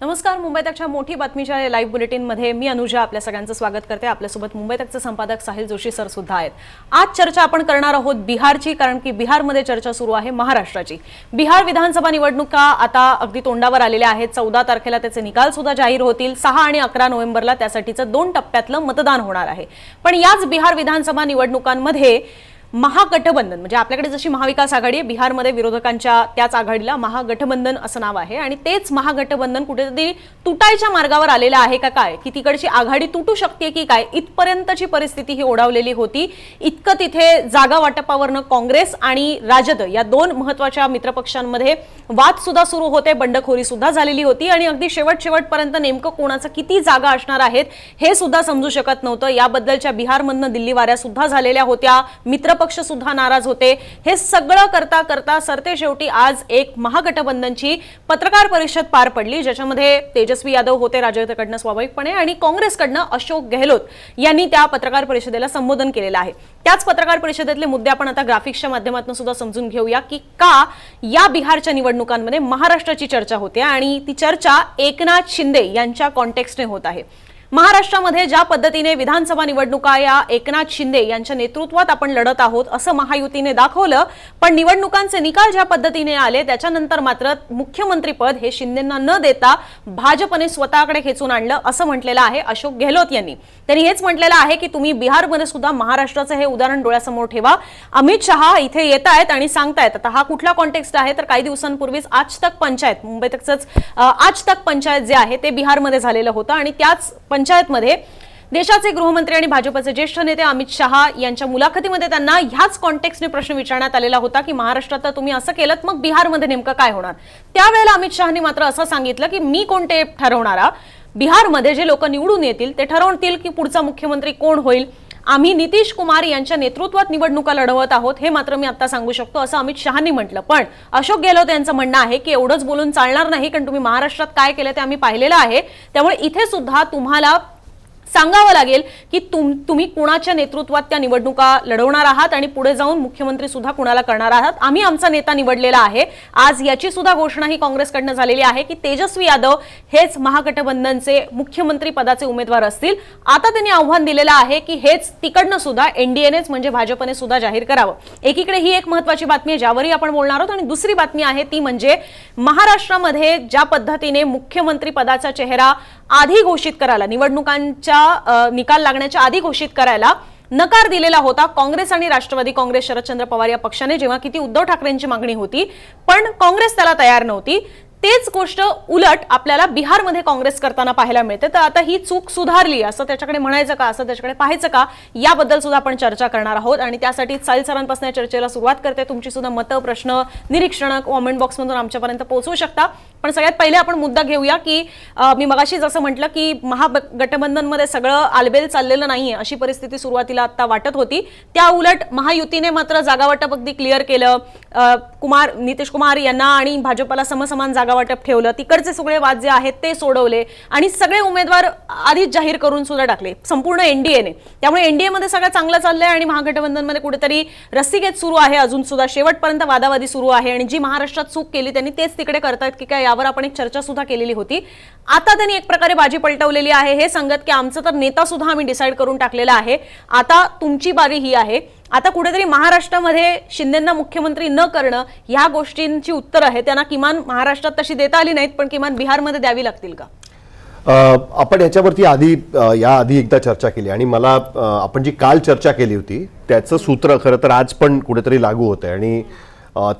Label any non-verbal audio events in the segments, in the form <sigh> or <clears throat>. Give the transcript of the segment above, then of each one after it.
नमस्कार मुंबई तकच्या मोठी बातमीच्या लाईव्ह बुलेटिनमध्ये मी अनुजा आपल्या सगळ्यांचं स्वागत करते. आपल्यासोबत मुंबई तकचे संपादक साहिल जोशी सर सुद्धा आहेत. आज चर्चा आपण करणार आहोत बिहारची कारण की बिहारमध्ये चर्चा सुरू आहे महाराष्ट्राची. बिहार विधानसभा निवडणुका आता अगदी तोंडावर आलेल्या आहेत. चौदा तारखेला त्याचे निकाल सुद्धा जाहीर होतील. सहा आणि अकरा नोव्हेंबरला त्यासाठीचं दोन टप्प्यातलं मतदान होणार आहे. पण याच बिहार विधानसभा निवडणुकांमध्ये महागठबंधन म्हणजे आपल्याकडे जशी महाविकास आघाडी आहे बिहारमध्ये विरोधकांच्या त्याच आघाडीला महागठबंधन असं नाव आहे आणि तेच महागठबंधन कुठेतरी तुटायच्या मार्गावर आलेलं आहे का काय? की तिकडची आघाडी तुटू शकते की काय? इथपर्यंतची परिस्थिती ही ओढावलेली होती. इतकं तिथे जागा वाटपावरनं काँग्रेस आणि राजद या दोन महत्त्वाच्या मित्रपक्षांमध्ये वाद सुद्धा सुरू होते बंडखोरी सुद्धा झालेली होती आणि अगदी शेवट शेवटपर्यंत नेमकं कोणाचं किती जागा असणार आहेत हे सुद्धा समजू शकत नव्हतं. याबद्दलच्या बिहारमधनं दिल्ली वाऱ्या सुद्धा झालेल्या होत्या. मित्र पक्ष सुद्धा नाराज होते. हे सगळं करता करता सरते शेवटी आज एक महागठबंधनची पत्रकार परिषद पार पडली ज्याच्यामध्ये तेजस्वी यादव होते राजेंद्रकडनं स्वाभाविकपणे आणि काँग्रेसकडनं अशोक गेहलोत यांनी त्या पत्रकार परिषदेला संबोधन केलेलं आहे. त्याच पत्रकार परिषदेतले मुद्दे आपण आता ग्राफिक्सच्या माध्यमातून सुद्धा समजून घेऊया की का या बिहारच्या निवडणुकांमध्ये महाराष्ट्राची चर्चा होते आणि ती चर्चा एकनाथ शिंदे यांच्या कॉन्टेक्स्टने होत आहे. महाराष्ट्रामध्ये ज्या पद्धतीने विधानसभा निवडणुका या एकनाथ शिंदे यांच्या नेतृत्वात आपण लढत आहोत असं महायुतीने दाखवलं पण निवडणुकांचे निकाल ज्या पद्धतीने आले त्याच्यानंतर मात्र मुख्यमंत्रीपद हे शिंदेना न देता भाजपने स्वतःकडे खेचून आणलं असं म्हटलेलं आहे अशोक गेहलोत यांनी. त्यांनी हेच म्हटलेलं आहे की तुम्ही बिहारमध्ये सुद्धा महाराष्ट्राचं हे उदाहरण डोळ्यासमोर ठेवा. अमित शहा इथे येत आहेत आणि सांगतायत आता हा कुठला कॉन्टेक्स्ट आहे? तर काही दिवसांपूर्वीच आज तक पंचायत मुंबई तकच आज तक पंचायत जे आहे ते बिहारमध्ये झालेलं होतं आणि त्याच पंचायतमध्ये देशाचे गृहमंत्री आणि भाजपचे ज्येष्ठ नेते अमित शहा यांच्या मुलाखतीमध्ये त्यांना ह्याच कॉन्टेक्सने प्रश्न विचारण्यात आलेला होता की महाराष्ट्रात तर तुम्ही असं केलं मग बिहारमध्ये नेमकं काय होणार? त्यावेळेला अमित शहानी मात्र असं सांगितलं की मी कोणते ठरवणारा? बिहारमध्ये जे लोक निवडून येतील ते ठरवतील की पुढचा मुख्यमंत्री कोण होईल? आम्ही नितीश कुमार यांच्या नेतृत्वात निवडणुका लढवत आहोत हे मात्र मी आता सांगू शकतो असं अमित शहानी म्हटलं. पण अशोक गेहलोत यांचं म्हणणं आहे की एवढंच बोलून चालणार नाही कारण तुम्ही महाराष्ट्रात काय केलं ते आम्ही पाहिलेलं आहे. त्यामुळे इथे सुद्धा तुम्हाला सांगावं लागेल की तुम तुम्ही कुणाच्या नेतृत्वात त्या निवडणुका लढवणार आहात आणि पुढे जाऊन मुख्यमंत्री सुद्धा कुणाला करणार आहात? आम्ही आमचा नेता निवडलेला आहे. आज याची सुद्धा घोषणा ही काँग्रेसकडनं झालेली आहे की तेजस्वी यादव हेच महागठबंधनचे मुख्यमंत्री पदाचे उमेदवार असतील. आता त्यांनी आव्हान दिलेलं आहे की हेच तिकडनं सुद्धा एनडीएनेच म्हणजे भाजपने सुद्धा जाहीर करावं. एकीकडे ही एक महत्वाची बातमी आहे ज्यावरही आपण बोलणार आहोत. आणि दुसरी बातमी आहे ती म्हणजे महाराष्ट्रामध्ये ज्या पद्धतीने मुख्यमंत्री पदाचा चेहरा आधी घोषित करायला निवडणुकांच्या निकाल लागण्याच्या आधी घोषित करायला नकार दिलेला होता. काँग्रेस आणि राष्ट्रवादी काँग्रेस शरदचंद्र पवार या पक्षाने जेव्हा किती उद्धव ठाकरेंची मागणी होती पण काँग्रेस त्याला तयार नव्हती. तेच गोष्ट उलट आपल्याला बिहारमध्ये काँग्रेस करताना पाहायला मिळते. तर आता ही चूक सुधारली असं त्याच्याकडे म्हणायचं का असं त्याच्याकडे पाहायचं का याबद्दल सुद्धा आपण चर्चा करणार आहोत. आणि त्यासाठी साईल सरांपासून या चर्चेला सुरुवात करते. तुमची सुद्धा मतं प्रश्न निरीक्षणं कॉमेंट बॉक्समधून आमच्यापर्यंत पोहोचवू शकता. पण सगळ्यात पहिले आपण मुद्दा घेऊया की मी मगाशी जसं म्हटलं की महागठबंधनमध्ये सगळं आलबेल चाललेलं नाहीये अशी परिस्थिती सुरुवातीला आता वाटत होती. त्या उलट महायुतीने मात्र जागा वाटप अगदी क्लिअर केलं. कुमार नितीश कुमार यांना आणि भाजपला समसमान जागा वाटप ठेवलं तिकडचे सगळे वाद जे आहेत ते सोडवले आणि सगळे उमेदवार आधीच जाहीर करून सुद्धा टाकले. संपूर्ण एनडीएने त्यामुळे एनडीएमध्ये सगळं चांगलं चाललंय आणि महागठबंधनमध्ये कुठेतरी रस्सीखेच सुरू आहे अजून सुद्धा. शेवटपर्यंत वादावादी सुरू आहे आणि जी महाराष्ट्रात चूक केली त्यांनी तेच तिकडे करतायत की काय यावर आपण एक चर्चा सुद्धा केलेली होती. आता त्यांनी एक प्रकारे बाजी पलटवलेली आहे. हे सांगत की आमचं तर नेता सुद्धा आम्ही डिसाईड करून टाकलेला आहे. आता तुमची बारी ही आहे. आता कुठेतरी महाराष्ट्रामध्ये शिंदेंना मुख्यमंत्री न करणं ह्या गोष्टींची उत्तर आहे त्यांना किमान महाराष्ट्रात तशी देता आली नाहीत पण किमान बिहारमध्ये द्यावी लागतील का? आपण याच्यावरती आधी या आधी एकदा चर्चा केली. आणि मला आपण जी काल चर्चा केली होती त्याचं सूत्र खरं तर आज पण कुठेतरी लागू होतं आणि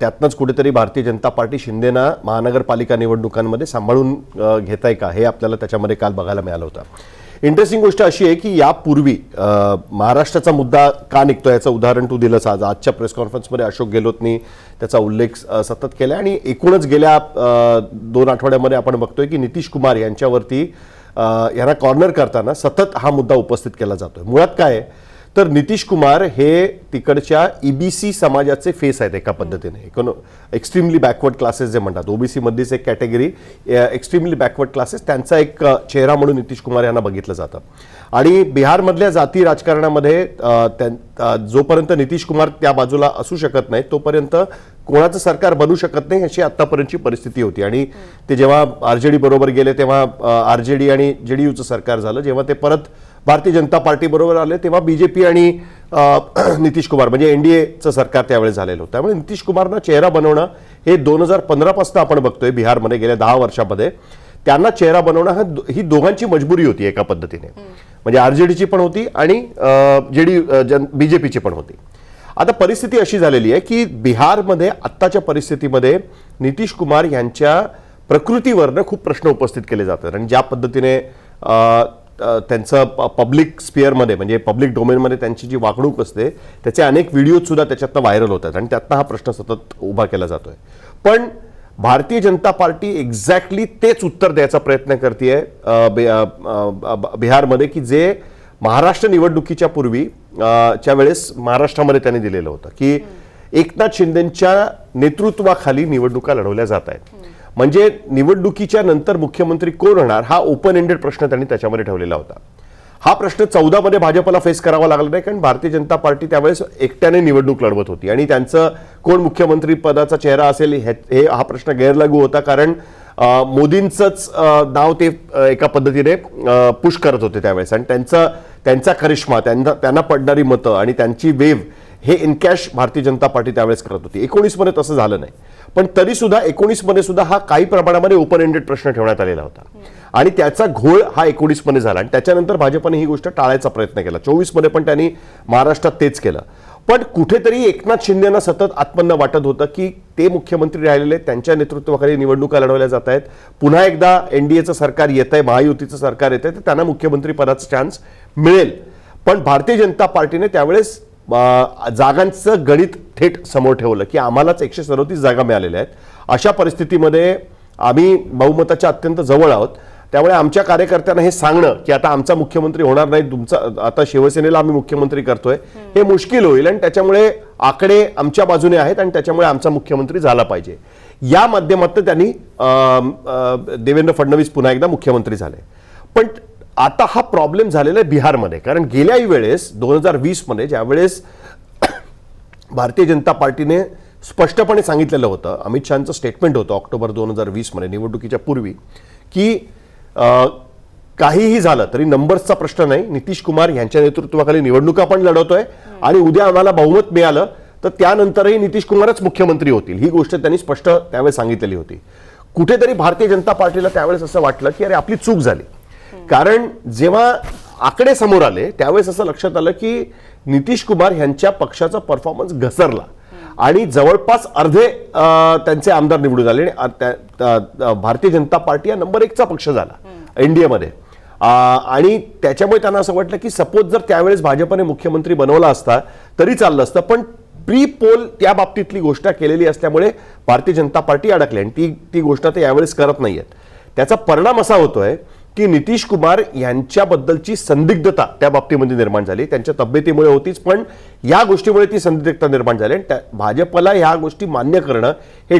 त्यातनंच कुठेतरी भारतीय जनता पार्टी शिंदेना महानगरपालिका निवडणुकांमध्ये सांभाळून घेताय घेत आहे का? हे आपल्याला त्याच्यामध्ये काल बघायला मिळालं होतं. इंटरेस्टिंग गोष्ट अशी आहे की यापूर्वी महाराष्ट्राचा मुद्दा का निघतो याचं उदाहरण तू दिलंस आज आजच्या प्रेस कॉन्फरन्समध्ये अशोक गेहलोतनी त्याचा उल्लेख सतत केला आणि एकूणच गेल्या दोन आठवड्यामध्ये आपण बघतोय की नितीश कुमार यांच्यावरती यांना कॉर्नर करताना सतत हा मुद्दा उपस्थित केला जातोय मुळात काय आहे? तर नितीश कुमार हे तिकडच्या ईबीसी समाजाचे फेस आहेत एका पद्धतीने. इकॉनो एक्स्ट्रीमली बॅकवर्ड क्लासेस जे म्हणतात. ओबीसीमधलीच एक कॅटेगरी एक्स्ट्रीमली बॅकवर्ड क्लासेस त्यांचा एक चेहरा म्हणून नितीश कुमार यांना बघितलं जातं. आणि बिहारमधल्या जाती राजकारणामध्ये जोपर्यंत नितीश कुमार त्या बाजूला असू शकत नाही तोपर्यंत कोणाचं सरकार बनू शकत नाही अशी आतापर्यंतची परिस्थिती होती. आणि ते जेव्हा आरजेडी बरोबर गेले तेव्हा आरजेडी आणि जेडीयूचं सरकार झालं जेव्हा ते परत भारतीय जनता पार्टी बरोबर आले तेव्हा बीजेपी आणि अ, <clears throat> नितीश कुमार म्हणजे एनडीएचं सरकार त्यावेळेस झालेलं होतं. त्यामुळे नितीश कुमारनं चेहरा बनवणं हे दोन हजार पंधरापासून आपण बघतोय बिहारमध्ये गेल्या दहा वर्षामध्ये. त्यांना चेहरा बनवणं हा दो- ही दोघांची मजबुरी होती एका पद्धतीने. म्हणजे आरजेडीची पण होती आणि जेडी जन बीजेपीची पण होती. आता परिस्थिती अशी झालेली आहे की बिहारमध्ये आत्ताच्या परिस्थितीमध्ये नितीश कुमार यांच्या प्रकृतीवरनं खूप प्रश्न उपस्थित केले जातात. आणि ज्या पद्धतीने त्यांचं पब्लिक स्पिअरमध्ये म्हणजे पब्लिक डोमेनमध्ये त्यांची जी वागणूक असते त्याचे अनेक व्हिडिओजसुद्धा त्याच्यातनं व्हायरल होतात आणि त्यातनं हा प्रश्न सतत उभा केला जातोय. पण भारतीय जनता पार्टी एक्झॅक्टली तेच उत्तर द्यायचा प्रयत्न करते बिहारमध्ये की जे महाराष्ट्र निवडणुकीच्या पूर्वी च्या वेळेस महाराष्ट्रामध्ये त्यांनी दिलेलं होतं की एकनाथ शिंदेच्या नेतृत्वाखाली निवडणुका लढवल्या जात आहेत. म्हणजे निवडणुकीच्या नंतर मुख्यमंत्री कोण होणार हा ओपन एंडेड प्रश्न त्यांनी त्याच्यामध्ये ठेवलेला होता. हा प्रश्न चौदा मध्ये भाजपला फेस करावा लागला नाही कारण भारतीय जनता पार्टी त्यावेळेस एकट्याने निवडणूक लढवत होती. आणि त्यांचं कोण मुख्यमंत्री पदाचा चेहरा असेल हे हे- हा प्रश्न गैरलागू होता कारण मोदींचंच नाव ते एका पद्धतीने पुश करत होते त्यावेळेस. आणि त्यांचं त्यांचा करिश्मा त्यांना त्यांना पडणारी मतं आणि त्यांची वेव हे इनकॅश भारतीय जनता पार्टी त्यावेळेस करत होती. एकोणीसमध्ये तसं झालं नाही. पण तरी सुद्धा एकोणीसमध्ये सुद्धा हा काही प्रमाणामध्ये ओपन एंडेड प्रश्न ठेवण्यात आलेला होता. आणि त्याचा घोळ हा एकोणीसमध्ये झाला. आणि त्याच्यानंतर भाजपने ही गोष्ट टाळायचा प्रयत्न केला. चोवीसमध्ये पण त्यांनी महाराष्ट्रात तेच केलं. पण कुठेतरी एकनाथ शिंदेना सतत आत्मन्न वाटत होतं की ते मुख्यमंत्री राहिलेले त्यांच्या नेतृत्वाखाली निवडणुका लढवल्या जात आहेत. पुन्हा एकदा एनडीएचं सरकार येत आहे महायुतीचं सरकार येत आहे तर त्यांना मुख्यमंत्री पदाचा चान्स मिळेल. पण भारतीय जनता पार्टीने त्यावेळेस जागांचं गणित थेट समोर ठेवलं की आम्हालाच एकशे सदोतीस जागा मिळालेल्या आहेत. अशा परिस्थितीमध्ये आम्ही बहुमताच्या अत्यंत जवळ आहोत. त्यामुळे आमच्या कार्यकर्त्यांना हे सांगणं की आता आमचा मुख्यमंत्री होणार नाही तुमचा आता शिवसेनेला आम्ही मुख्यमंत्री करतोय हे मुश्किल होईल आणि त्याच्यामुळे आकडे आमच्या बाजूने आहेत आणि त्याच्यामुळे आमचा मुख्यमंत्री झाला पाहिजे. या माध्यमातून त्यांनी देवेंद्र फडणवीस पुन्हा एकदा मुख्यमंत्री झाले. पण आता हा प्रॉब्लेम झालेला आहे बिहारमध्ये. कारण गेल्याही वेळेस दोन हजार वीसमध्ये ज्यावेळेस <coughs> भारतीय जनता पार्टीने स्पष्टपणे सांगितलेलं होतं अमित शहाचं स्टेटमेंट होतं ऑक्टोबर दोन हजार वीसमध्ये निवडणुकीच्या पूर्वी की काहीही झालं तरी नंबर्सचा प्रश्न नाही. नितीश कुमार यांच्या नेतृत्वाखाली निवडणुका पण लढवतोय आणि उद्या आम्हाला बहुमत मिळालं तर त्यानंतरही नितीश कुमारच मुख्यमंत्री होतील. ही गोष्ट त्यांनी स्पष्ट त्यावेळेस सांगितलेली होती. कुठेतरी भारतीय जनता पार्टीला त्यावेळेस असं वाटलं की अरे आपली चूक झाली. कारण जेव्हा आकडे समोर आले त्यावेळेस असं लक्षात आलं की नितीश कुमार यांच्या पक्षाचा परफॉर्मन्स घसरला. आणि जवळपास अर्धे त्यांचे आमदार निवडून आले आणि भारतीय जनता पार्टी हा नंबर एकचा पक्ष झाला एनडीएमध्ये. आणि त्याच्यामुळे त्यांना असं वाटलं की सपोज जर त्यावेळेस भाजपने मुख्यमंत्री बनवला असता तरी चाललं असतं. पण प्री पोल त्या बाबतीतली गोष्ट केलेली असल्यामुळे भारतीय जनता पार्टी अडकली आणि ती ती गोष्ट ते यावेळेस करत नाहीयेत. त्याचा परिणाम असा होतोय की नितीश कुमार यांच्याबद्दलची संदिग्धता त्या बाबतीमध्ये निर्माण झाली त्यांच्या तब्येतीमुळे होतीच पण या गोष्टीमुळे ती संदिग्धता निर्माण झाली आणि त्या भाजपला ह्या गोष्टी मान्य करणं हे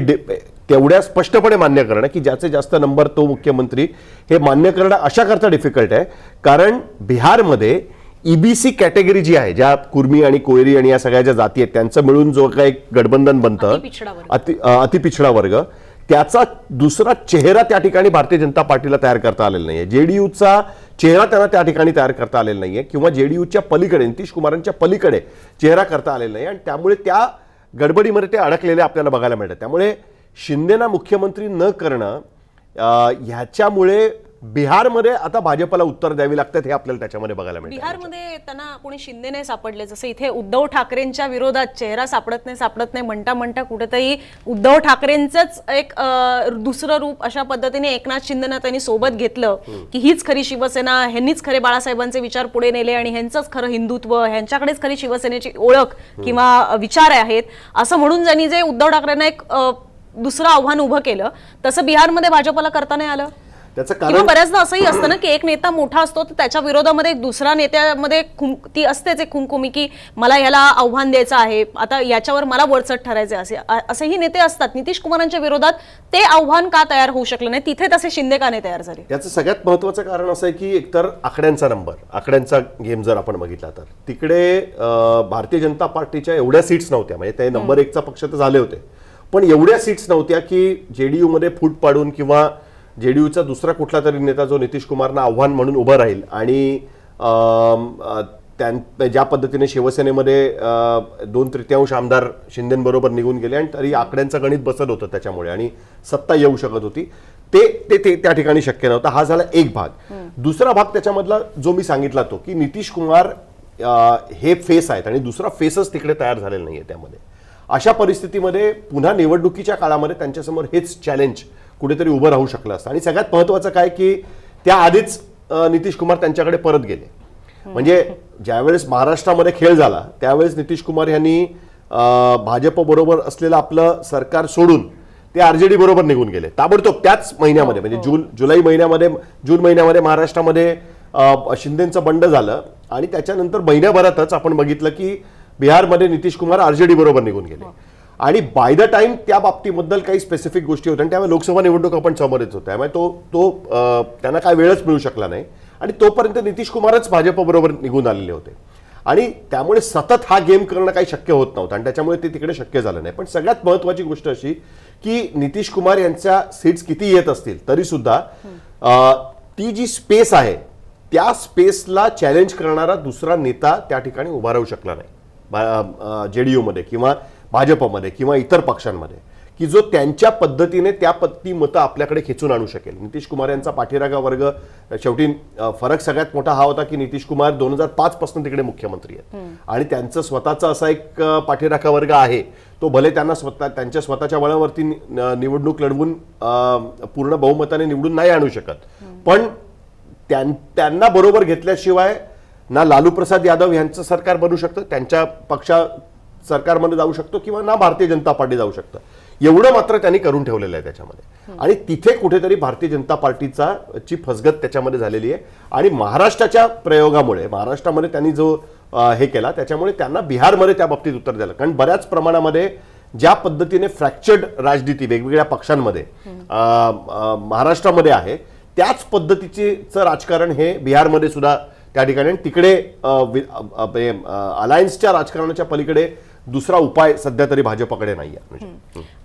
तेवढ्या स्पष्टपणे मान्य करणं की ज्याचे जास्त नंबर तो मुख्यमंत्री हे मान्य करणं अशा करता डिफिकल्ट आहे कारण बिहारमध्ये ईबीसी कॅटेगरी जी आहे ज्या कुर्मी आणि कोयरी आणि या सगळ्या ज्या जाती आहेत त्यांचं मिळून जो काही गठबंधन बनतं. अति अतिपिछडा वर्ग त्याचा दुसरा चेहरा त्या ठिकाणी भारतीय जनता पार्टीला तयार करता आलेला नाही आहे जे डी यूचा चेहरा त्यांना त्या ठिकाणी तयार करता आलेला नाही आहे किंवा जे डी यूच्या पलीकडे नितीश कुमारांच्या पलीकडे चेहरा करता आलेला नाही आणि त्यामुळे त्या गडबडीमध्ये ते अडकलेले आपल्याला बघायला मिळतात. त्यामुळे शिंदेना मुख्यमंत्री न करणं ह्याच्यामुळे बिहारमध्ये आता भाजपला उत्तर द्यावी लागतात हे आपल्याला त्याच्यामध्ये बघायला मिळतं. बिहारमध्ये त्यांना कोणी शिंदे नाही सापडले. जसं इथे उद्धव ठाकरेंच्या विरोधात चेहरा सापडत नाही सापडत नाही म्हणता म्हणता कुठेतरी उद्धव ठाकरेंचंच एक दुसरं रूप अशा पद्धतीने एकनाथ शिंदेना त्यांनी सोबत घेतलं की हीच खरी शिवसेना ह्यांनीच खरे बाळासाहेबांचे विचार पुढे नेले आणि ह्यांचंच खरं हिंदुत्व ह्यांच्याकडेच खरी शिवसेनेची ओळख किंवा विचार आहेत. असं म्हणून ज्यांनी जे उद्धव ठाकरेंना एक दुसरं आव्हान उभं केलं तसं बिहारमध्ये भाजपला करता नाही आलं. त्याचं कारण बऱ्याचदा असंही असतं ना की एक नेता मोठा असतो तर त्याच्या विरोधामध्ये एक दुसरा नेत्यामध्ये खुम ती असतेच एक खुमखुमी की मला ह्याला आव्हान द्यायचं आहे. आता याच्यावर मला वरचढ ठरायचे असे असेही नेते असतात. नितीश कुमारांच्या विरोधात ते आव्हान का तयार होऊ शकलं नाही? तिथे तसे शिंदे का नाही तयार झाले? याचं सगळ्यात महत्वाचं कारण असं आहे की एकतर आकड्यांचा नंबर आकड्यांचा गेम जर आपण बघितला तर. तिकडे भारतीय जनता पार्टीच्या एवढ्या सीट्स नव्हत्या. म्हणजे ते नंबर एकचा पक्ष तर झाले होते. पण एवढ्या सीट्स नव्हत्या की जेडीयू मध्ये फूट पाडून किंवा जेडीयूचा दुसरा कुठला तरी नेता जो नितीश कुमारना आव्हान म्हणून उभं राहील आणि त्यां ज्या पद्धतीने शिवसेनेमध्ये दोन तृतीयांश आमदार शिंदेबरोबर निघून गेले आणि तरी आकड्यांचं गणित बसत होतं त्याच्यामुळे आणि सत्ता येऊ शकत होती. ते ते ते त्या ठिकाणी शक्य नव्हतं. हा झाला एक भाग. दुसरा भाग त्याच्यामधला जो मी सांगितला तो की नितीश कुमार हे फेस आहेत आणि दुसरा फेसच तिकडे तयार झालेला नाहीये त्यामध्ये. अशा परिस्थितीमध्ये पुन्हा निवडणुकीच्या काळामध्ये त्यांच्यासमोर हेच चॅलेंज कुठेतरी उभं राहू शकलं असतं. आणि सगळ्यात महत्वाचं काय की त्याआधीच नितीश कुमार त्यांच्याकडे परत गेले. म्हणजे ज्यावेळेस महाराष्ट्रामध्ये खेळ झाला त्यावेळेस नितीश कुमार यांनी भाजप बरोबर असलेलं आपलं सरकार सोडून ते आरजेडी बरोबर निघून गेले. ताबडतोब त्याच महिन्यामध्ये म्हणजे जून जुलै महिन्यामध्ये जून महिन्यामध्ये महाराष्ट्रामध्ये शिंदेचं बंड झालं. आणि त्याच्यानंतर महिन्याभरातच आपण बघितलं की बिहारमध्ये नितीश कुमार आरजेडी बरोबर निघून गेले. आणि बाय द टाइम त्या बाबतीबद्दल काही स्पेसिफिक गोष्टी होत्या आणि त्यामुळे लोकसभा निवडणूक आपण समोरच होत्या. त्यामुळे तो तो त्यांना काय वेळच मिळू शकला नाही. आणि तोपर्यंत नितीश कुमारच भाजपबरोबर निघून आलेले होते. आणि त्यामुळे सतत हा गेम करणं काही शक्य होत नव्हतं आणि त्याच्यामुळे ते तिकडे शक्य झालं नाही. पण सगळ्यात महत्वाची गोष्ट अशी की नितीश कुमार यांच्या सीट्स किती येत असतील तरी सुद्धा ती जी स्पेस आहे त्या स्पेसला चॅलेंज करणारा दुसरा नेता त्या ठिकाणी उभा राहू शकला नाही. जेडीयूमध्ये किंवा भाजपमध्ये किंवा इतर पक्षांमध्ये की जो त्यांच्या पद्धतीने त्या पत्ती मतं आपल्याकडे खेचून आणू शकेल. नितीश कुमार यांचा पाठीरागा वर्ग शेवटी फरक सगळ्यात मोठा हा होता की नितीश कुमार दोन हजार पाच पासून तिकडे मुख्यमंत्री आहेत. आणि त्यांचं स्वतःचा असा एक पाठीराखा वर्ग आहे तो भले त्यांना स्वतः त्यांच्या स्वतःच्या बळावरती निवडणूक लढवून पूर्ण बहुमताने निवडून नाही आणू शकत. पण त्यां- त्यांना बरोबर घेतल्याशिवाय ना लालू प्रसाद यादव यांचं सरकार बनू शकतं त्यांच्या पक्षा सरकारमध्ये जाऊ शकतो किंवा ना भारतीय जनता पार्टी जाऊ शकतं. एवढं मात्र त्यांनी करून ठेवलेलं आहे त्याच्यामध्ये. आणि तिथे कुठेतरी भारतीय जनता पार्टीचा ची फसगत त्याच्यामध्ये झालेली आहे. आणि महाराष्ट्राच्या प्रयोगामुळे महाराष्ट्रामध्ये त्यांनी जो हे केला त्याच्यामुळे त्यांना बिहारमध्ये त्या बाबतीत उत्तर द्यायला कारण बऱ्याच प्रमाणामध्ये ज्या पद्धतीने फ्रॅक्चर्ड राजनीती वेगवेगळ्या पक्षांमध्ये महाराष्ट्रामध्ये आहे त्याच पद्धतीचं राजकारण हे बिहारमध्ये सुद्धा त्या ठिकाणी आणि तिकडे अलायन्सच्या राजकारणाच्या पलीकडे दुसरा उपाय सध्या तरी भाजपकडे नाही आहे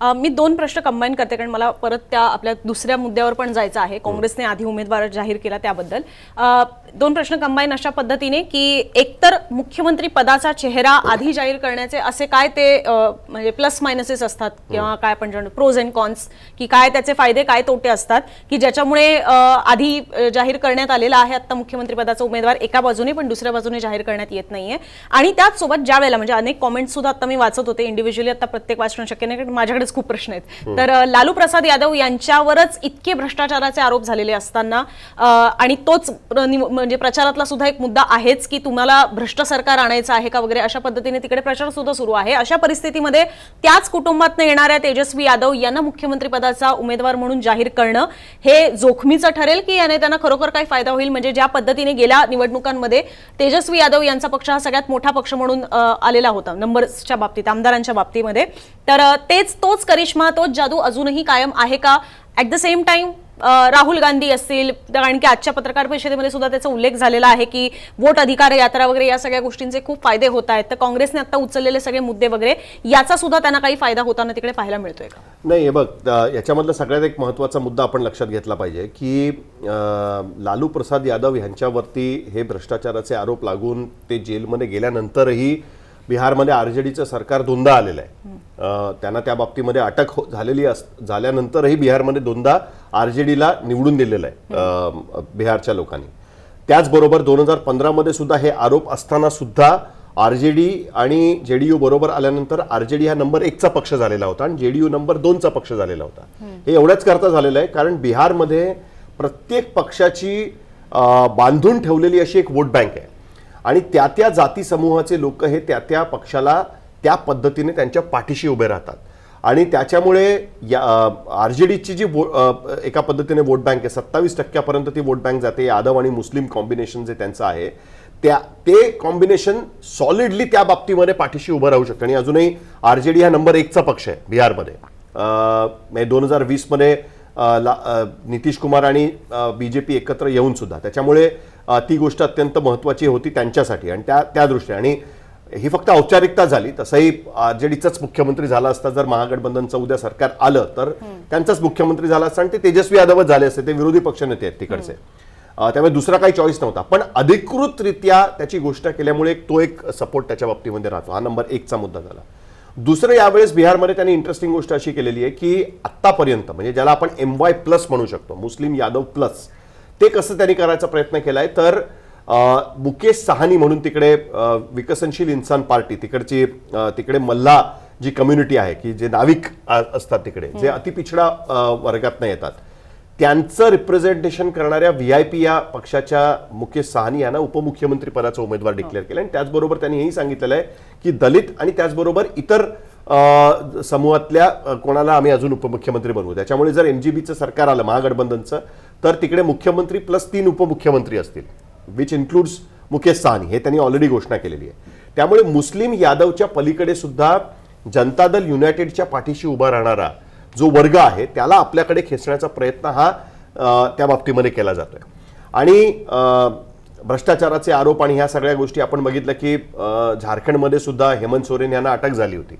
अ, मी दोन प्रश्न कंबाईन करते कारण मला परत त्या आपल्या दुसऱ्या मुद्द्यावर पण जायचं आहे. काँग्रेसने आधी उमेदवार जाहीर केला त्याबद्दल. दोन प्रश्न कंबाईन अशा पद्धतीने की एकतर मुख्यमंत्री पदाचा चेहरा आधी जाहीर करण्याचे असे काय ते म्हणजे प्लस मायनसेस असतात किंवा काय आपण प्रोज अँड कॉन्स की काय त्याचे फायदे काय तोटे असतात की ज्याच्यामुळे आधी जाहीर करण्यात आलेला आहे आता मुख्यमंत्री पदाचा उमेदवार एका बाजूने पण दुसऱ्या बाजूने जाहीर करण्यात येत नाहीये. आणि त्याच सोबत ज्या वेळेला म्हणजे अनेक कॉमेंट सुद्धा आता मी वाचत होते इंडिव्हिज्युअली आता प्रत्येक वाचणं शक्य नाही कारण माझ्याकडेच खूप प्रश्न आहेत. तर लालू प्रसाद यादव यांच्यावरच इतके भ्रष्टाचाराचे आरोप झालेले असताना आणि तोच म्हणजे प्रचारातला सुद्धा एक मुद्दा आहेच की तुम्हाला भ्रष्ट सरकार आणायचं आहे का वगैरे अशा पद्धतीने तिकडे प्रचार सुद्धा सुरू आहे. अशा परिस्थितीमध्ये त्याच कुटुंबातनं येणाऱ्या तेजस्वी यादव यांना मुख्यमंत्री पदाचा उमेदवार म्हणून जाहीर करणं हे जोखमीचं ठरेल की याने त्यांना खरोखर काय फायदा होईल? म्हणजे ज्या पद्धतीने गेल्या निवडणुकांमध्ये तेजस्वी यादव यांचा पक्ष हा सगळ्यात मोठा पक्ष म्हणून आलेला होता. नंबर नंबर्सच्या बाबतीत आमदारांच्या बाबतीमध्ये. तर तेच तोच करिश्मा तोच जादू अजूनही कायम आहे का? At the same time Rahul Gandhi असतील कारण की आजच्या पत्रकार परिषदेमध्ये सुद्धा त्याचा उल्लेख झालेला आहे की वोट अधिकार यात्रा वगैरे या सगळ्या गोष्टींचे खूप फायदे होत आहेत. तर काँग्रेसने आता उचललेले सगळे मुद्दे वगैरे याचा सुद्धा त्यांना काही फायदा होताना तिकडे पाहायला मिळतोय का? नाही हे बघ याच्यामधला सगळ्यात एक महत्त्वाचा मुद्दा आपण लक्षात घेतला पाहिजे की लालू प्रसाद यादव यांच्यावरती हे भ्रष्टाचाराचे आरोप लागून ते जेलमध्ये गेल्यानंतरही बिहारमध्ये आरजेडीचं सरकार दोनदा आलेलं आहे. त्यांना त्या बाबतीमध्ये अटक हो- झालेली अस झाल्यानंतरही बिहारमध्ये दोनदा आरजेडीला निवडून दिलेलं आहे बिहारच्या लोकांनी. त्याचबरोबर दोन हजार पंधरामध्ये सुद्धा हे आरोप असताना सुद्धा आरजेडी आणि जेडीयू बरोबर आल्यानंतर आरजेडी हा नंबर एकचा पक्ष झालेला होता आणि जेडीयू नंबर दोनचा पक्ष झालेला होता. हे एवढ्याच करता झालेलं आहे कारण बिहारमध्ये प्रत्येक पक्षाची बांधून ठेवलेली अशी एक वोट बँक आहे. आणि त्या त्या जाती समूहाचे लोक हे त्या त्या पक्षाला त्या पद्धतीने त्यांच्या पाठीशी उभे राहतात. आणि त्याच्यामुळे या आर जे डीची जी वो- एका पद्धतीने वोट बँक आहे सत्तावीस टक्क्यापर्यंत ती वोट बँक जाते. यादव आणि मुस्लिम कॉम्बिनेशन जे त्यांचं आहे त्या ते कॉम्बिनेशन सॉलिडली त्या बाबतीमध्ये पाठीशी उभं राहू शकतं. आणि अजूनही आर जे डी हा नंबर एकचा पक्ष आहे बिहारमध्ये. म्हणजे दोन हजार वीसमध्ये ला- नितीश कुमार आणि बी जे पी एकत्र येऊन सुद्धा. त्याच्यामुळे ती गोष्ट अत्यंत महत्त्वाची होती त्यांच्यासाठी आणि त्या त्या दृष्टीने. आणि ही फक्त औपचारिकता झाली. तसंही आर जे डीचाच मुख्यमंत्री झाला असता जर महागठबंधनचं उद्या सरकार आलं तर त्यांचाच मुख्यमंत्री झाला असता आणि ते तेजस्वी यादवच झाले असते. ते विरोधी पक्षनेते आहेत तिकडचे. त्यामुळे दुसरा काही चॉईस नव्हता. पण अधिकृतरित्या त्याची घोषणा केल्यामुळे तो एक सपोर्ट त्याच्या बाबतीमध्ये राहतो. हा नंबर एकचा मुद्दा झाला. दुसरं यावेळेस बिहारमध्ये त्यांनी इंटरेस्टिंग गोष्ट अशी केलेली आहे की आत्तापर्यंत म्हणजे ज्याला आपण एम वाय प्लस म्हणू शकतो मुस्लिम यादव प्लस ते कसं त्यांनी करायचा प्रयत्न केलाय? तर अ, मुकेश सहानी म्हणून तिकडे विकसनशील इन्सान पार्टी तिकडची तिकडे मल्ला जी कम्युनिटी आहे की जे नाविक असतात तिकडे जे अतिपिछडा अ, वर्गातनं येतात. त्यांचं रिप्रेझेंटेशन करणाऱ्या व्ही आय पी या पक्षाच्या मुकेश साहनी यांना उपमुख्यमंत्री पदाचा उमेदवार डिक्लेअर केला. आणि त्याचबरोबर त्यांनी हेही सांगितलेलं आहे की दलित आणि त्याचबरोबर इतर समूहातल्या कोणाला आम्ही अजून उपमुख्यमंत्री बनवू. त्याच्यामुळे जर एमजीबीचं सरकार आलं महागठबंधनचं तर तिकडे मुख्यमंत्री प्लस तीन उपमुख्यमंत्री असतील विच इन्क्लुड्स मुकेश साहनी. हे त्यांनी ऑलरेडी घोषणा केलेली आहे. त्यामुळे मुस्लिम यादवच्या पलीकडे सुद्धा जनता दल युनायटेडच्या पाठीशी उभा राहणारा जो वर्ग आहे त्याला आपल्याकडे खेचण्याचा प्रयत्न हा त्या बाबतीमध्ये केला जातोय. आणि भ्रष्टाचाराचे आरोप आणि ह्या सगळ्या गोष्टी आपण बघितलं की झारखंडमध्ये सुद्धा हेमंत सोरेन यांना अटक झाली होती.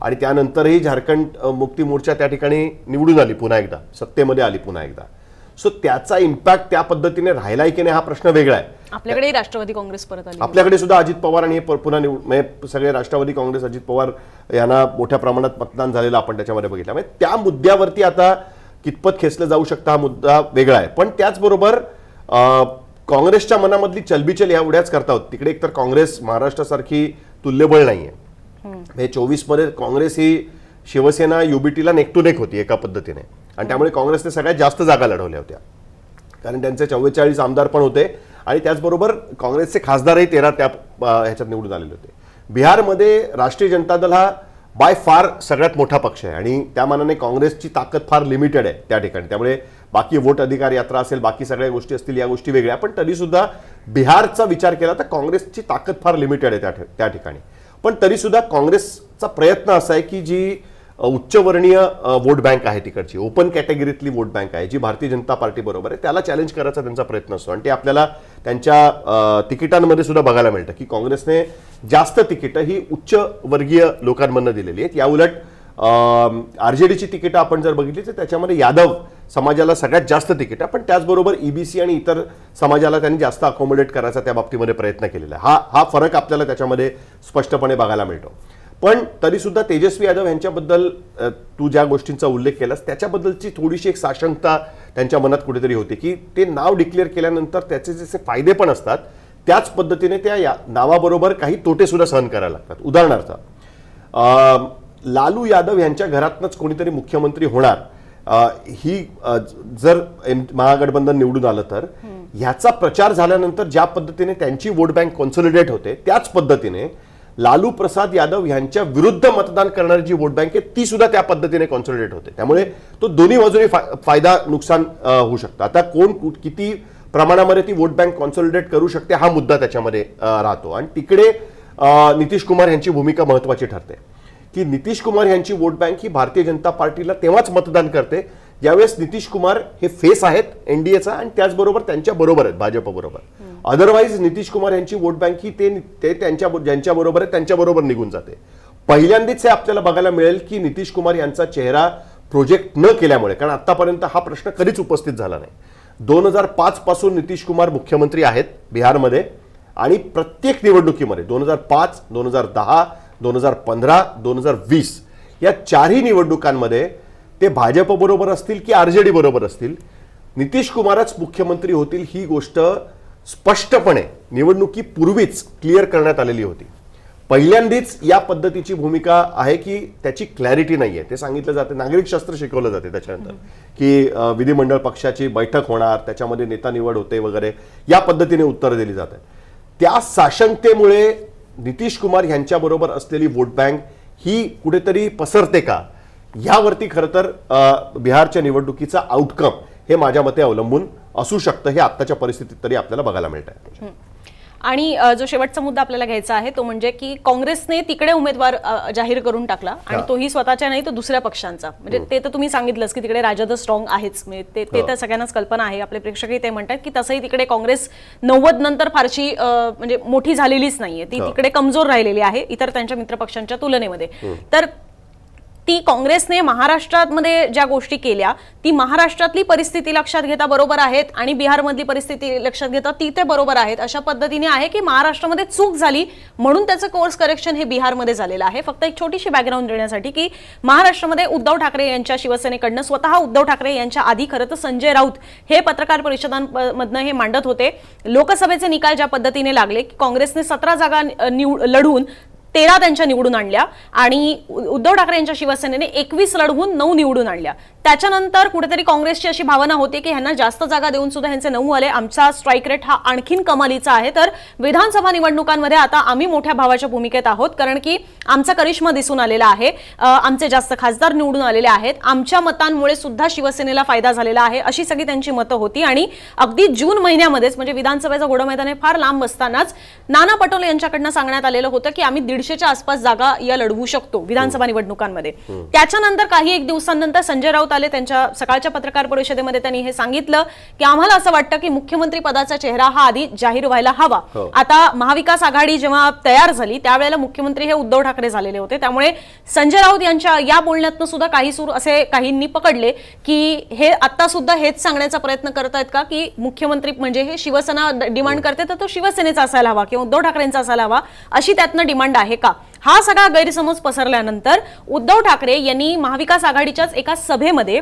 आणि त्यानंतरही झारखंड मुक्ती मोर्चा त्या ठिकाणी निवडून आली पुन्हा एकदा सत्तेमध्ये आली पुन्हा एकदा. सो त्याचा इम्पॅक्ट त्या पद्धतीने राहिलाय की नाही हा प्रश्न वेगळा आहे. आपल्याकडेही राष्ट्रवादी काँग्रेस परत आली. आपल्याकडे सुद्धा अजित पवार आणि हे पुन्हा निवड म्हणजे सगळे राष्ट्रवादी काँग्रेस अजित पवार यांना मोठ्या प्रमाणात मतदान झालेलं आपण त्याच्यामध्ये बघितलं. म्हणजे त्या मुद्द्यावरती आता कितपत खेचलं जाऊ शकतं हा मुद्दा वेगळा आहे. पण त्याचबरोबर काँग्रेसच्या मनामधली चलबिचल एवढ्याच करता होत. तिकडे एकतर काँग्रेस महाराष्ट्रासारखी तुल्यबळ नाहीये. म्हणजे चोवीसमध्ये काँग्रेस ही शिवसेना युबीटीला नेक टू नेक होती एका पद्धतीने. आणि त्यामुळे काँग्रेसने सगळ्यात जास्त जागा लढवल्या होत्या. कारण त्यांचे चव्वेचाळीस आमदार पण होते आणि त्याचबरोबर काँग्रेसचे खासदारही तेरा त्या ह्याच्यात निवडून आलेले होते. बिहारमध्ये राष्ट्रीय जनता दल हा बाय फार सगळ्यात मोठा पक्ष आहे आणि त्या मानाने काँग्रेसची ताकद फार लिमिटेड आहे त्या ठिकाणी. त्यामुळे बाकी वोट अधिकार यात्रा असेल बाकी सगळ्या गोष्टी असतील या गोष्टी वेगळ्या पण तरीसुद्धा बिहारचा विचार केला तर काँग्रेसची ताकद फार लिमिटेड आहे त्या त्या ठिकाणी. पण तरीसुद्धा काँग्रेसचा प्रयत्न असा आहे की जी उच्चवर्णीय वोट बँक आहे तिकडची. ओपन कॅटेगरीतली वोट बँक आहे जी भारतीय जनता पार्टी बरोबर आहे. त्याला चॅलेंज करायचा त्यांचा प्रयत्न असतो. आणि ते आपल्याला त्यांच्या तिकिटांमध्ये सुद्धा बघायला मिळतं की काँग्रेसने जास्त तिकीटं ही उच्च वर्गीय लोकांमधनं दिलेली आहेत. याउलट आर जे डीची तिकीटं आपण जर बघितली तर त्याच्यामध्ये यादव समाजाला सगळ्यात जास्त तिकीटं पण त्याचबरोबर ईबीसी आणि इतर समाजाला त्यांनी जास्त अकोमोडेट करायचा त्या बाबतीमध्ये प्रयत्न केलेला आहे. हा हा फरक आपल्याला त्याच्यामध्ये स्पष्टपणे बघायला मिळतो. पण तरी सुद्धा तेजस्वी यादव यांच्याबद्दल तू ज्या गोष्टींचा उल्लेख केलास त्याच्याबद्दलची थोडीशी एक साशंकता त्यांच्या मनात कुठेतरी होती की ते नाव डिक्लेअर केल्यानंतर त्याचे जसे फायदे पण असतात त्याच पद्धतीने त्या या नावाबरोबर काही तोटे सुद्धा सहन करायला लागतात. उदाहरणार्थ लालू यादव यांच्या घरातनंच कोणीतरी मुख्यमंत्री होणार ही जर महागठबंधन निवडून आलं तर ह्याचा प्रचार झाल्यानंतर ज्या पद्धतीने त्यांची वोट बँक कॉन्सॉलिडेट होते त्याच पद्धतीने लालू प्रसाद यादव यांच्या विरुद्ध मतदान करणारी जी वोट बँक आहे ती सुद्धा त्या पद्धतीने कॉन्सन्ट्रेट होते. त्यामुळे तो दोन्ही बाजूने फायदा नुकसान होऊ शकतं. आता कोण किती प्रमाणामध्ये ती वोट बँक कॉन्सन्ट्रेट करू शकते हा मुद्दा त्याच्यामध्ये राहतो. आणि तिकडे नितीश कुमार यांची भूमिका महत्वाची ठरते. की नितीश कुमार यांची वोट बँक ही भारतीय जनता पार्टीला तेव्हाच मतदान करते ज्यावेळेस नितीश कुमार हे फेस आहेत एनडीएचा आणि त्याचबरोबर त्यांच्या बरोबर आहेत भाजपबरोबर बरोबर. अदरवाईज नितीश कुमार यांची वोट बँक ही ते त्यांच्या ज्यांच्या बरोबर आहे त्यांच्या बरोबर निघून जाते. पहिल्यांदाच हे आपल्याला बघायला मिळेल की नितीश कुमार यांचा चेहरा प्रोजेक्ट न केल्यामुळे कारण आतापर्यंत हा प्रश्न कधीच उपस्थित झाला नाही. दोन हजार पाच पासून नितीश कुमार मुख्यमंत्री आहेत बिहारमध्ये आणि प्रत्येक निवडणुकीमध्ये दोन हजार पाच दोन हजार दहा दोन हजार पंधरा दोन हजार वीस या चारही निवडणुकांमध्ये ते भाजपबरोबर असतील की आर जे डी बरोबर असतील नितीश कुमारच मुख्यमंत्री होतील ही गोष्ट स्पष्टपणे निवडणुकीपूर्वीच क्लिअर करण्यात आलेली होती. पहिल्यांदाच या पद्धतीची भूमिका आहे की त्याची क्लॅरिटी नाही आहे ते सांगितलं जाते नागरिक शास्त्र शिकवलं जाते त्याच्यानंतर. की विधिमंडळ पक्षाची बैठक होणार त्याच्यामध्ये नेता निवड होते वगैरे या पद्धतीने उत्तरं दिली जातात. त्या साशंकतेमुळे नितीश कुमार यांच्याबरोबर असलेली वोट बँक ही कुठेतरी पसरते का? यावरती खरं तर बिहारच्या निवडणुकीचा आउटकम हे माझ्या मते अवलंबून असू शकतं हे आत्ताच्या परिस्थितीत तरी आपल्याला बघायला मिळत आहे आणि जो शेवटचा मुद्दा आपल्याला घ्यायचा आहे तो म्हणजे की काँग्रेसने तिकडे उमेदवार जाहीर करून टाकला आणि. तोही स्वतःच्या नाही तर दुसऱ्या पक्षांचा. म्हणजे ते तर तुम्ही सांगितलंच की तिकडे राजद स्ट्रॉंग आहेच. म्हणजे ते ते. तर सगळ्यांनाच कल्पना आहे. आपले प्रेक्षकही ते म्हणतात की तसंही तिकडे काँग्रेस नव्वद नंतर फारशी म्हणजे मोठी झालेलीच नाहीये. ती. तिकडे कमजोर राहिलेली आहे इतर त्यांच्या मित्रपक्षांच्या तुलनेमध्ये. तर ती काँग्रेसने महाराष्ट्रामध्ये ज्या गोष्टी केल्या ती महाराष्ट्रातली परिस्थिती लक्षात घेता बरोबर आहेत आणि बिहारमधली परिस्थिती लक्षात घेता ती ते बरोबर आहेत अशा पद्धतीने आहे की महाराष्ट्रामध्ये चूक झाली म्हणून त्याचं कोर्स करेक्शन हे बिहारमध्ये झालेलं आहे. फक्त एक छोटीशी बॅकग्राऊंड देण्यासाठी की महाराष्ट्रामध्ये उद्धव ठाकरे यांच्या शिवसेनेकडनं स्वतः उद्धव ठाकरे यांच्या आधी खरं तर संजय राऊत हे पत्रकार परिषदांमधनं हे मांडत होते. लोकसभेचे निकाल ज्या पद्धतीने लागले की काँग्रेसने सतरा जागा अ, निवड तेरा त्यांच्या निवडून आणल्या आणि उद्धव ठाकरे यांच्या शिवसेनेने एकवीस लढवून नऊ निवडून आणल्या. त्याच्यानंतर कुठेतरी काँग्रेसची अशी भावना होती की ह्यांना जास्त जागा देऊन सुद्धा ह्यांचे नऊ आले. आमचा स्ट्राईक रेट हा आणखीन कमालीचा आहे. तर विधानसभा निवडणुकांमध्ये आता आम्ही मोठ्या भावाच्या भूमिकेत आहोत. कारण की आमचा करिश्मा दिसून आलेला आहे. आमचे जास्त खासदार निवडून आलेले आहेत. आमच्या मतांमुळे सुद्धा शिवसेनेला फायदा झालेला आहे अशी सगळी त्यांची मतं होती. आणि अगदी जून महिन्यामध्येच म्हणजे विधानसभेचं घोडं मैदान हे फार लांब असतानाच नाना पटोले यांच्याकडनं सांगण्यात आलेलं होतं की आम्ही दीड दीडशेच्या आसपास जागा या लढवू शकतो विधानसभा निवडणुकांमध्ये. त्याच्यानंतर काही एक दिवसांनंतर संजय राऊत आले त्यांच्या सकाळच्या पत्रकार परिषदेमध्ये त्यांनी हे सांगितलं की आम्हाला असं वाटतं की मुख्यमंत्री पदाचा चेहरा हा आधी जाहीर व्हायला हवा. हो. आता महाविकास आघाडी जेव्हा तयार झाली त्यावेळेला मुख्यमंत्री हे उद्धव ठाकरे झालेले होते. त्यामुळे संजय राऊत यांच्या या बोलण्यातनं सुद्धा काही सूर असे काहींनी पकडले की हे आता सुद्धा हेच सांगण्याचा प्रयत्न करत आहेत का की मुख्यमंत्री म्हणजे हे शिवसेना डिमांड करते तर तो शिवसेनेचा असायला हवा किंवा उद्धव ठाकरेंचा असायला हवा अशी त्यातनं डिमांड आहे. का हा सगळा गैरसमज पसरल्यानंतर उद्धव ठाकरे यांनी महाविकास आघाडीच्याच एका सभेमध्ये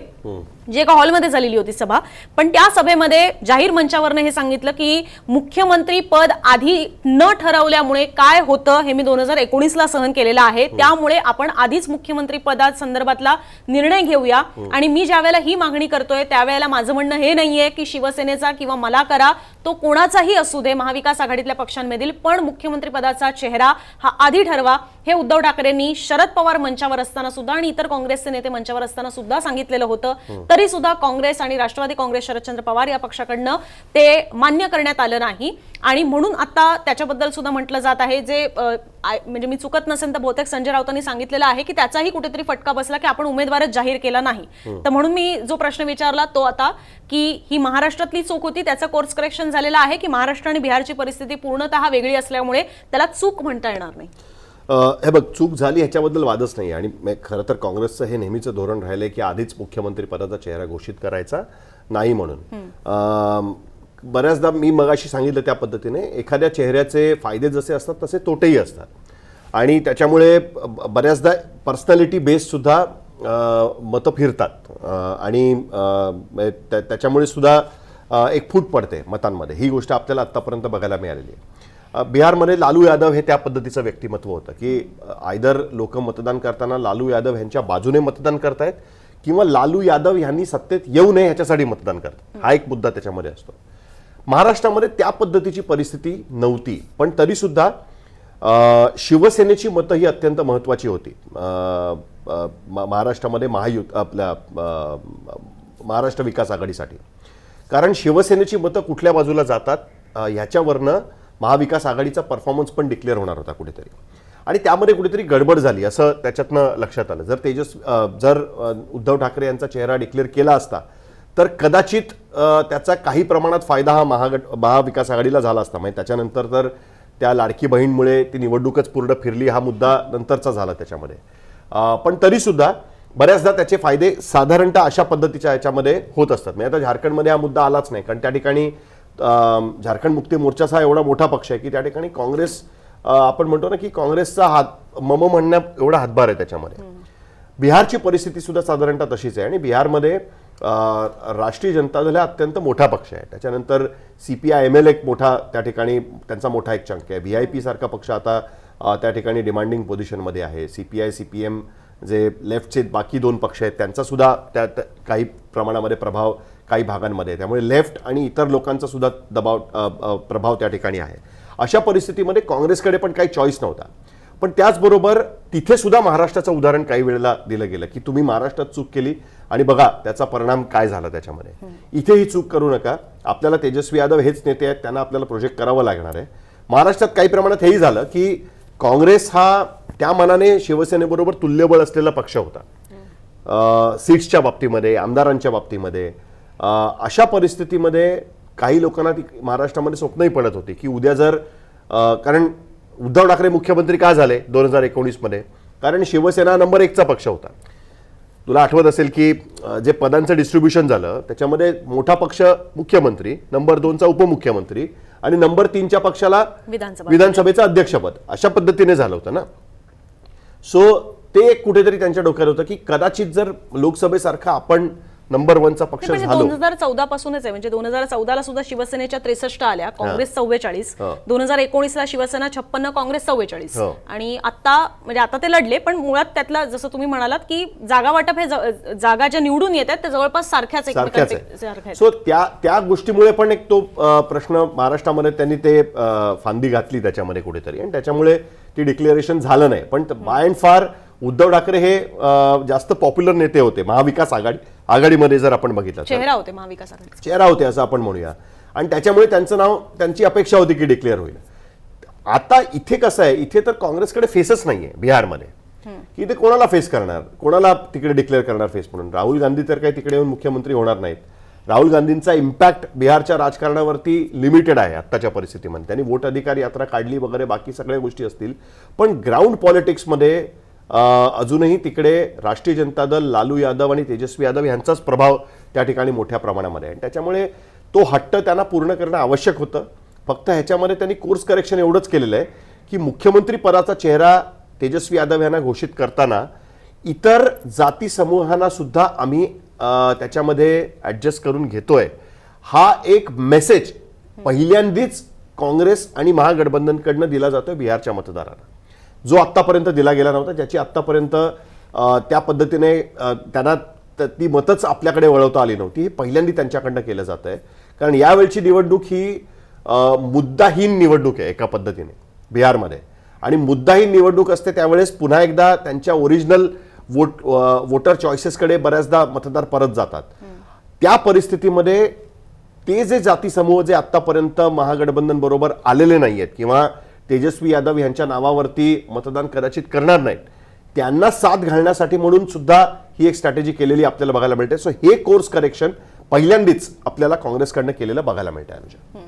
जी एका हॉलमध्ये झालेली होती सभा पण त्या सभेमध्ये जाहीर मंचावरनं हे सांगितलं की मुख्यमंत्री पद आधी न ठरवल्यामुळे काय होतं हे मी दोन हजार एकोणीसला सहन केलेलं आहे. त्यामुळे आपण आधीच मुख्यमंत्री पदा संदर्भातला निर्णय घेऊया. आणि मी ज्यावेळेला ही मागणी करतोय त्यावेळेला माझं म्हणणं हे नाहीये की शिवसेनेचा किंवा मला करा तो कोणाचाही असू दे महाविकास आघाडीतल्या पक्षांमधील पण मुख्यमंत्री पदाचा चेहरा हा आधी ठरवा. हे उद्धव ठाकरेंनी शरद पवार मंचावर असताना सुद्धा आणि इतर काँग्रेसचे नेते मंचावर असताना सुद्धा सांगितलेलं होतं. तरी सुद्धा काँग्रेस आणि राष्ट्रवादी काँग्रेस शरदचंद्र पवार या पक्षाकडनं ते मान्य करण्यात आलं नाही. आणि म्हणून आता त्याच्याबद्दल सुद्धा म्हटलं जात आहे जे म्हणजे मी चुकत नसेल तर बहुतेक संजय राऊतांनी सांगितलेलं आहे की त्याचाही कुठेतरी फटका बसला की आपण उमेदवारच जाहीर केला नाही. तर म्हणून मी जो प्रश्न विचारला तो आता की ही महाराष्ट्रातली चूक होती त्याचं कोर्स करेक्शन झालेलं आहे की महाराष्ट्र आणि बिहारची परिस्थिती पूर्णतः वेगळी असल्यामुळे त्याला चूक म्हणता येणार नाही? हे बघ चूक झाली ह्याच्याबद्दल वादच नाही आणि मे- खरं तर काँग्रेसचं हे नेहमीचं धोरण राहिलंय की आधीच मुख्यमंत्री पदाचा चेहरा घोषित करायचा नाही म्हणून. बऱ्याचदा मी मगाशी सांगितलं त्या पद्धतीने एखाद्या चेहऱ्याचे फायदे जसे असतात तसे तोटेही असतात. आणि त्याच्यामुळे बऱ्याचदा पर्सनॅलिटी बेस सुद्धा अ, मतं फिरतात. आणि त्याच्यामुळे सुद्धा एक फूट पडते मतांमध्ये. ही गोष्ट आपल्याला आत्तापर्यंत बघायला मिळालेली आहे. बिहारमध्ये लालू यादव हे त्या पद्धतीचं व्यक्तिमत्व होतं की आयदर लोक मतदान करताना लालू यादव यांच्या बाजूने मतदान करतायत किंवा लालू यादव यांनी सत्तेत येऊ नये ह्याच्यासाठी मतदान करतात. हा. एक मुद्दा त्याच्यामध्ये असतो. महाराष्ट्रामध्ये त्या पद्धतीची परिस्थिती नव्हती पण तरी सुद्धा अ, शिवसेनेची मतं ही अत्यंत महत्त्वाची होती. महाराष्ट्रामध्ये महायुत आपल्या महाराष्ट्र विकास आघाडीसाठी. कारण शिवसेनेची मतं कुठल्या बाजूला जातात ह्याच्यावरनं महाविकास आघाडीचा परफॉर्मन्स पण डिक्लेअर होणार होता कुठेतरी. आणि त्यामध्ये कुठेतरी गडबड झाली असं त्याच्यातनं लक्षात आलं. जर तेजस जर उद्धव ठाकरे यांचा चेहरा डिक्लेअर केला असता तर कदाचित त्याचा काही प्रमाणात फायदा हा महागट महाविकास आघाडीला झाला असता. म्हणजे त्याच्यानंतर तर त्या लाडकी बहीणमुळे ती निवडणूकच पूर्ण फिरली हा मुद्दा नंतरचा झाला त्याच्यामध्ये. पण तरीसुद्धा बऱ्याचदा त्याचे फायदे साधारणतः अशा पद्धतीच्या याच्यामध्ये होत असतात. म्हणजे आता झारखंडमध्ये हा मुद्दा आलाच नाही. कारण त्या ठिकाणी झारखंड मुक्ती मोर्चाचा हा एवढा मोठा पक्ष आहे की त्या ठिकाणी काँग्रेस आपण म्हणतो ना की काँग्रेसचा हात मम म्हणण्या एवढा हातभार आहे त्याच्यामध्ये. बिहारची परिस्थिती सुद्धा साधारणतः तशीच आहे आणि बिहारमध्ये राष्ट्रीय जनता दल हा अत्यंत मोठा पक्ष आहे. त्याच्यानंतर C P I M L एक मोठा त्या ठिकाणी त्यांचा मोठा एक चंक आहे. व्ही आय पी सारखा पक्ष आता त्या ठिकाणी डिमांडिंग पोझिशनमध्ये आहे. C P I C P M जे लेफ्टचे बाकी दोन पक्ष आहेत त्यांचा सुद्धा त्या त्या- काही प्रमाणामध्ये प्रभाव काही भागांमध्ये. त्यामुळे लेफ्ट आणि इतर लोकांचा सुद्धा दबाव प्रभाव त्या ठिकाणी आहे. अशा परिस्थितीमध्ये काँग्रेसकडे पण काही चॉईस नव्हता. पण त्याचबरोबर तिथे सुद्धा महाराष्ट्राचं उदाहरण काही वेळेला दिलं गेलं की तुम्ही महाराष्ट्रात चूक केली आणि बघा त्याचा परिणाम काय झाला त्याच्यामध्ये. इथे ही चूक करू नका. आपल्याला तेजस्वी यादव हेच नेते आहेत त्यांना आपल्याला प्रोजेक्ट करावं लागणार आहे. महाराष्ट्रात काही प्रमाणात हेही झालं की काँग्रेस हा त्या मनाने शिवसेनेबरोबर तुल्यबळ असलेला पक्ष होता. सीट्सच्या बाबतीमध्ये आमदारांच्या बाबतीमध्ये अशा परिस्थितीमध्ये काही लोकांना ती महाराष्ट्रामध्ये स्वप्नही पडत होती की उद्या जर कारण उद्धव ठाकरे मुख्यमंत्री का झाले दोन हजार एकोणीसमध्ये? कारण शिवसेना नंबर एकचा पक्ष होता. तुला आठवत असेल की जे पदांचं डिस्ट्रीब्युशन झालं त्याच्यामध्ये मोठा पक्ष मुख्यमंत्री नंबर दोनचा उपमुख्यमंत्री आणि नंबर तीनच्या पक्षाला विधानसभा. विधानसभेचं अध्यक्षपद. अशा पद्धतीने झालं होतं ना. सो ते एक कुठेतरी त्यांच्या डोक्यात होतं की कदाचित जर लोकसभेसारखा आपण नंबर वनचा पक्ष म्हणजे झालो. दोन हजार चौदा पासूनच आहे. म्हणजे दोन हजार चौदाला सुद्धा शिवसेनेच्या त्रेसष्ट आल्या काँग्रेस चव्वेचाळीस. दोन हजार एकोणीसला शिवसेना छप्पन्न काँग्रेस चव्वेचाळीस. हो. आणि आता म्हणजे आता ते लढले पण मुळात त्यातला जसं तुम्ही म्हणालात की जागा वाटप हे जागा ज्या निवडून येत आहेत त्या जवळपास सारख्याच सारख्याच. सो त्या त्या गोष्टीमुळे पण एक तो प्रश्न महाराष्ट्रामध्ये त्यांनी ते फांदी घातली त्याच्यामध्ये कुठेतरी. आणि त्याच्यामुळे ती डिक्लेरेशन झालं नाही. पण बाय अँड फार उद्धव ठाकरे हे जास्त पॉप्युलर नेते होते महाविकास आघाडी. आघाडीमध्ये जर आपण बघितलं चेहरा होते महाविकास चेहरा होते असं आपण म्हणूया. आणि त्याच्यामुळे त्यांचं नाव त्यांची अपेक्षा होती की डिक्लेअर होईल. आता इथे कसं आहे इथे तर काँग्रेसकडे फेसच नाहीये बिहारमध्ये. की ते कोणाला फेस करणार? कोणाला तिकडे डिक्लेअर करणार फेस म्हणून? राहुल गांधी तर काही तिकडे येऊन मुख्यमंत्री होणार नाहीत. राहुल गांधींचा इम्पॅक्ट बिहारच्या राजकारणावरती लिमिटेड आहे आत्ताच्या परिस्थितीमध्ये. त्यांनी वोट अधिकार यात्रा काढली वगैरे बाकी सगळ्या गोष्टी असतील. पण ग्राउंड पॉलिटिक्समध्ये अजूनही तिकडे राष्ट्रीय जनता दल लालू यादव आणि तेजस्वी यादव यांचाच प्रभाव त्या ठिकाणी मोठ्या प्रमाणामध्ये आहे. आणि त्याच्यामुळे तो हट्ट त्यांना पूर्ण करणं आवश्यक होतं. फक्त ह्याच्यामध्ये त्यांनी कोर्स करेक्शन एवढंच केलेलं आहे की मुख्यमंत्री पदाचा चेहरा तेजस्वी यादव यांना घोषित करताना इतर जाती समूहांना सुद्धा आम्ही त्याच्यामध्ये ॲडजस्ट करून घेतोय. हा एक मेसेज पहिल्यांदीच काँग्रेस आणि महागठबंधनकडनं दिला जातोय बिहारच्या मतदारांना. जो आत्तापर्यंत दिला गेला नव्हता ज्याची आत्तापर्यंत त्या पद्धतीने त्यांना ती मतच आपल्याकडे वळवता आली नव्हती. हे पहिल्यांदा त्यांच्याकडनं केलं जात आहे. कारण यावेळची निवडणूक ही मुद्दाहीन निवडणूक आहे एका पद्धतीने बिहारमध्ये. आणि मुद्दाहीन निवडणूक असते त्यावेळेस पुन्हा एकदा त्यांच्या ओरिजिनल वोट वोटर चॉईसेसकडे बऱ्याचदा मतदार परत जातात. त्या परिस्थितीमध्ये ते जे जाती समूह जे आतापर्यंत महागठबंधन बरोबर आलेले आहेत किंवा तेजस्वी यादव यांच्या नावावरती मतदान कदाचित करणार नाहीत. त्यांना साथ घालण्यासाठी म्हणून सुद्धा ही एक स्ट्रॅटेजी केलेली आपल्याला बघायला मिळते. सो हे कोर्स करेक्शन पहिल्यांदीच आपल्याला काँग्रेसकडनं केलेलं बघायला मिळतं अनुजा.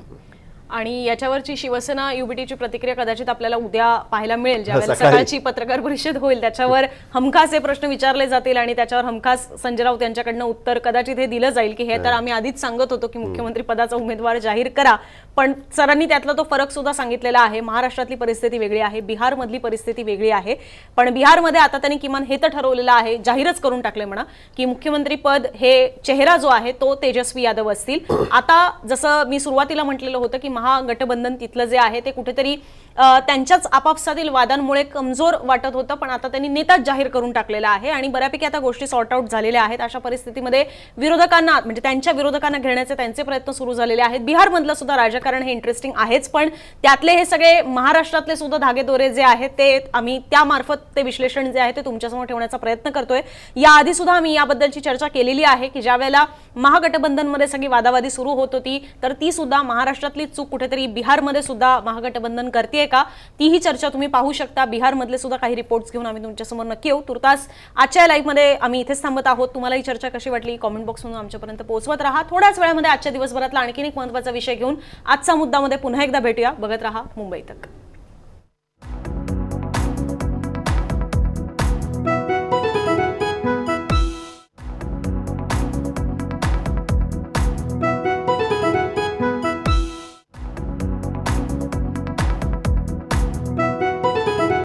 आणि याच्यावरची शिवसेना युबीटीची प्रतिक्रिया कदाचित आपल्याला उद्या पाहायला मिळेल ज्यावेळेला सकाळी. सकाळची पत्रकार परिषद होईल. त्याच्यावर हमखास हे प्रश्न विचारले जातील आणि त्याच्यावर हमखास संजय राऊत यांच्याकडनं उत्तर कदाचित हे दिलं जाईल की हे तर आम्ही आधीच सांगत होतो की मुख्यमंत्री पदाचा उमेदवार जाहीर करा. पण सरांनी त्यातला तो फरक सुद्धा सांगितलेला आहे. महाराष्ट्रातली परिस्थिती वेगळी आहे बिहारमधली परिस्थिती वेगळी आहे. पण बिहारमध्ये आता त्यांनी किमान हे तर ठरवलेलं आहे जाहीरच करून टाकले म्हणा की मुख्यमंत्री पद हे चेहरा जो आहे तो तेजस्वी यादव असतील. आता जसं मी सुरुवातीला म्हटलेलं होतं की महागठबंधन तिथलं जे आहे ते कुठेतरी त्यांच्याच आपापसातील वादांमुळे कमजोर वाटत होतं पण आता त्यांनी नेताच जाहीर करून टाकलेला आहे आणि बऱ्यापैकी आता गोष्टी सॉर्ट आउट झालेल्या आहेत. अशा परिस्थितीमध्ये विरोधकांना म्हणजे त्यांच्या विरोधकांना घेण्याचे त्यांचे प्रयत्न सुरू झालेले आहेत. बिहारमधलं सुद्धा राजकारण हे इंटरेस्टिंग आहेच पण त्यातले हे सगळे महाराष्ट्रातले सुद्धा धागेदोरे जे आहेत ते आम्ही त्यामार्फत ते विश्लेषण जे आहे ते तुमच्यासमोर ठेवण्याचा प्रयत्न करतोय. याआधी सुद्धा आम्ही याबद्दलची चर्चा केलेली आहे की ज्या वेळेला महागठबंधनमध्ये सगळी वादावादी सुरू होत होती तर ती सुद्धा महाराष्ट्रातली चूक कुठेतरी बिहारमध्ये सुद्धा महागठबंधन करते का? तीही चर्चा तुम्ही पाहू शकता. बिहारमधले सुद्धा काही रिपोर्ट्स घेऊन आम्ही तुमच्यासमोर नक्की येऊ. तुर्तास आजच्या लाईव्हमध्ये आम्ही इथेच थांबत आहोत. तुम्हाला ही चर्चा कशी वाटली? कॉमेंट बॉक्समधून आमच्यापर्यंत पोहोचवत राहा. थोड्याच वेळामध्ये आजच्या दिवसभरातला आणखीन एक महत्त्वाचा विषय घेऊन आजचा मुद्दामध्ये पुन्हा एकदा भेटूया. बघत राहा मुंबई तक.